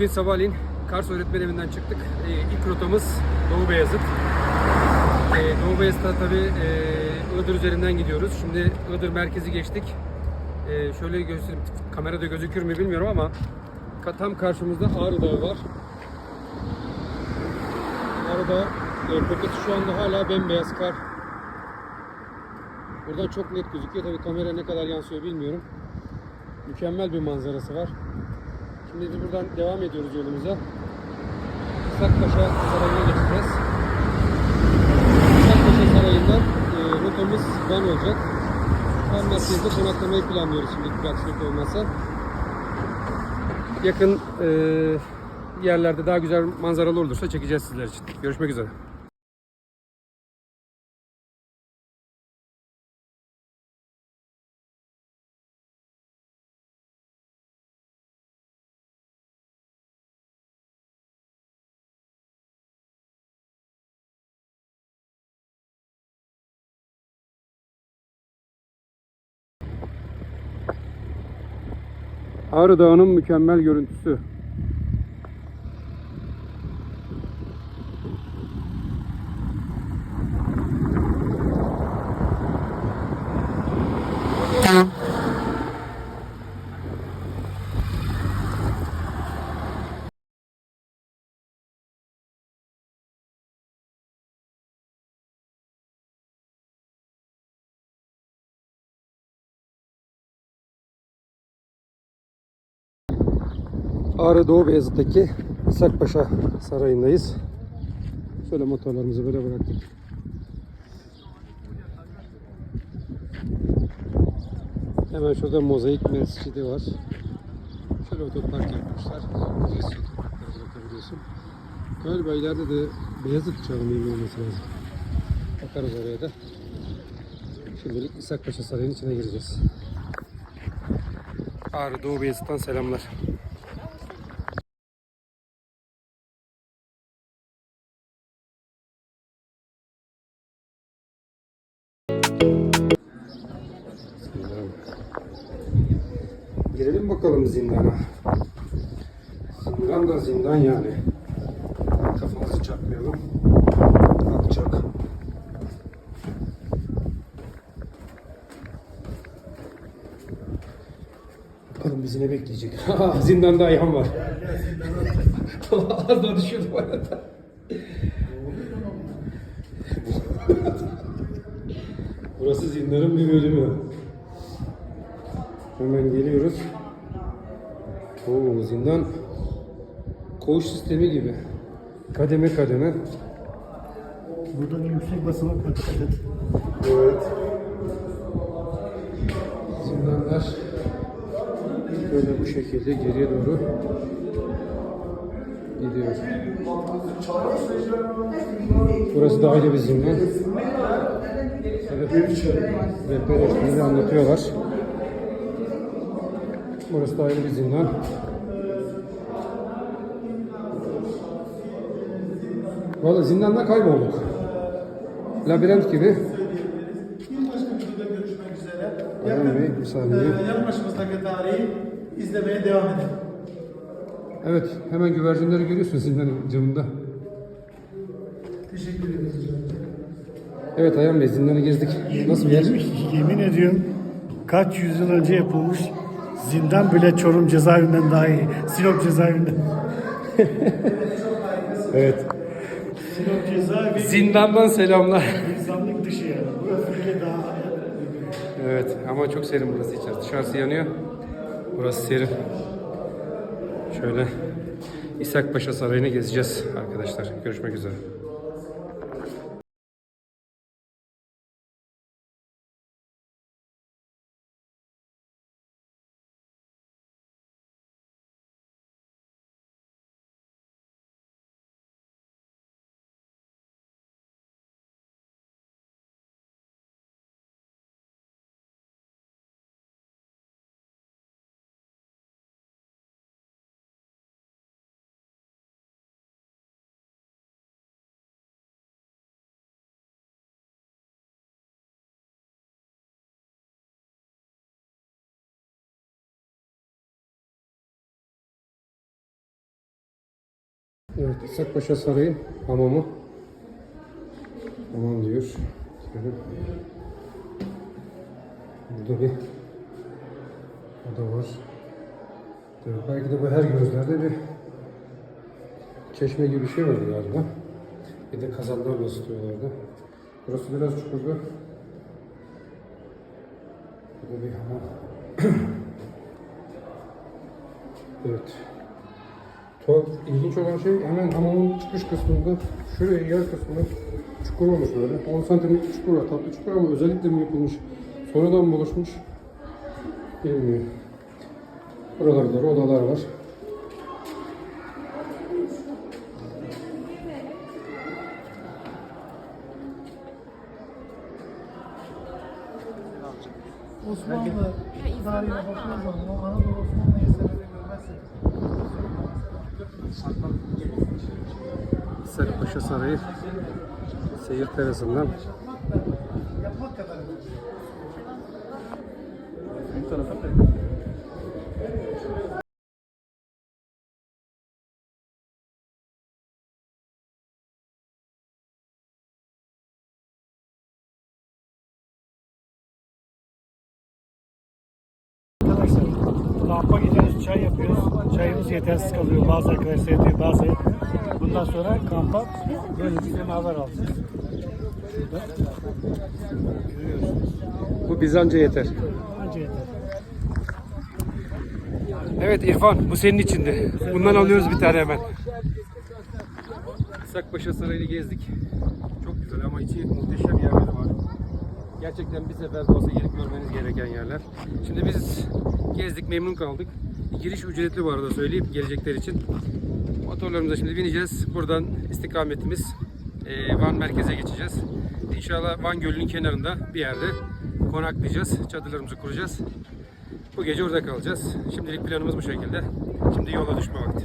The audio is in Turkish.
Bugün sabahleyin Kars Öğretmen Evi'nden çıktık. Ee, ilk rotamız Doğu Beyazıt. Ee, Doğu Beyazıt'a tabii e, Iğdır üzerinden gidiyoruz. Şimdi Iğdır merkezi geçtik. Ee, şöyle göstereyim, kamerada gözükür mü bilmiyorum ama tam karşımızda Ağrı Dağı var. Ağrı Dağı e, tepesi şu anda hala bembeyaz kar. Buradan çok net gözüküyor. Tabii kamera ne kadar yansıyor bilmiyorum. Mükemmel bir manzarası var. Şimdi buradan devam ediyoruz yolumuza. Sakpaşa Sarayı'na geçeceğiz. Sakpaşa Sarayı'ndan e, rotamız Van olacak. Van merkezde konaklamayı planlıyoruz şimdi bir aksilik olmazsa. Yakın e, yerlerde daha güzel manzaralı olursa çekeceğiz sizler için. Görüşmek üzere. Ağrı Dağı'nın mükemmel görüntüsü. Ağrı Doğu Beyazıt'taki İshakpaşa Sarayı'ndayız. Şöyle motorlarımızı böyle bıraktık. Hemen şurada mozaik mescidi var. Şöyle otopark yapmışlar. Ücretsiz otoparklara. Galiba ileride de Beyazıt Camii olması lazım. Bakarız oraya da. Şimdilik İshakpaşa Sarayı'nın içine gireceğiz. Ağrı Doğu Beyazıt'tan selamlar. Bakalım zindana. Zindan da zindan yani. Kafamızı çarpmayalım. Akacak. Bakalım bizi ne bekleyecek. Zindanda ayhan var. Az daha düşüyordu bu arada. Burası zindanın bir bölümü. Hemen geliyoruz. Oo, zindan koğuş sistemi gibi. Kademe kademe. Buradan yüksek basamak var. dikkat et. Evet. Zindanlar böyle bu şekilde geriye doğru gidiyor. Burası da ayrı bir zindan. Evet. Rehber eşliğinde anlatıyorlar. Burası da ayrı bir zindan. Valla zindanda kaybolduk. Labirent gibi. Bir başka videoda görüşmek üzere. Ayhan Bey, bir saniye. Ee, yanı başımızdaki tarihi izlemeye devam edelim. Evet, hemen güvercinleri görüyorsun zindanın camında. Teşekkür ederiz. Evet Ayhan Bey, zindanı gezdik. Nasıl bir yer? Yemin ediyorum kaç yüzyıl önce yapılmış zindan bile Çorum cezaevinden daha iyi. Sinop cezaevinden. Evet. Sinop cezaevi Zindandan selamlar. insanlık dışı yani. Burası bile daha Evet, ama çok serin burası içerisi. Dışarısı yanıyor. Burası serin. Şöyle İshak Paşa Sarayı'nı gezeceğiz arkadaşlar. Görüşmek üzere. Evet, İshakpaşa Sarayı hamamı. Hamam diyor. Burada bir oda var. Evet, belki de bu her gözlerde bir çeşme gibi bir şey var galiba. Bir de kazanlarla ısıtıyorlardı. Burası biraz çukurdu. Burada bir hamam. evet. Tuhaf, ilginç olan şey hemen hamamın çıkış kısmında şuraya yer kısmında çukur olmuş böyle. 10 santimlik bir çukur var. Tatlı çukur ama özellikle mi yapılmış? Sonradan mı oluşmuş? Bilmiyorum. Buralarda da odalar var. Osmanlı tarihine baktığınız zaman o Anadolu Osmanlı eserleri görmezsek İshakpaşa Sarayı seyir terasından. Arkadaşlar kampa gidiyoruz, çay yapıyoruz. Çayımız yetersiz kalıyor. Bazı arkadaşlar yetiyor, bazı Bundan sonra kampa böyle bir semaver alacağız. Bu bizanca yeter. Anca yeter. Evet İrfan bu senin içindi. Bundan alıyoruz bir tane hemen. Sakpaşa Sarayı'nı gezdik. Çok güzel ama içi muhteşem yerleri var. Gerçekten bir seferde olsa gelip görmeniz gereken yerler. Şimdi biz gezdik memnun kaldık. Giriş ücretli bu arada söyleyeyim gelecekler için. Motorlarımıza şimdi bineceğiz. Buradan istikametimiz eee, Van merkeze geçeceğiz. İnşallah Van Gölü'nün kenarında bir yerde konaklayacağız. Çadırlarımızı kuracağız. Bu gece orada kalacağız. Şimdilik planımız bu şekilde. Şimdi yola düşme vakti.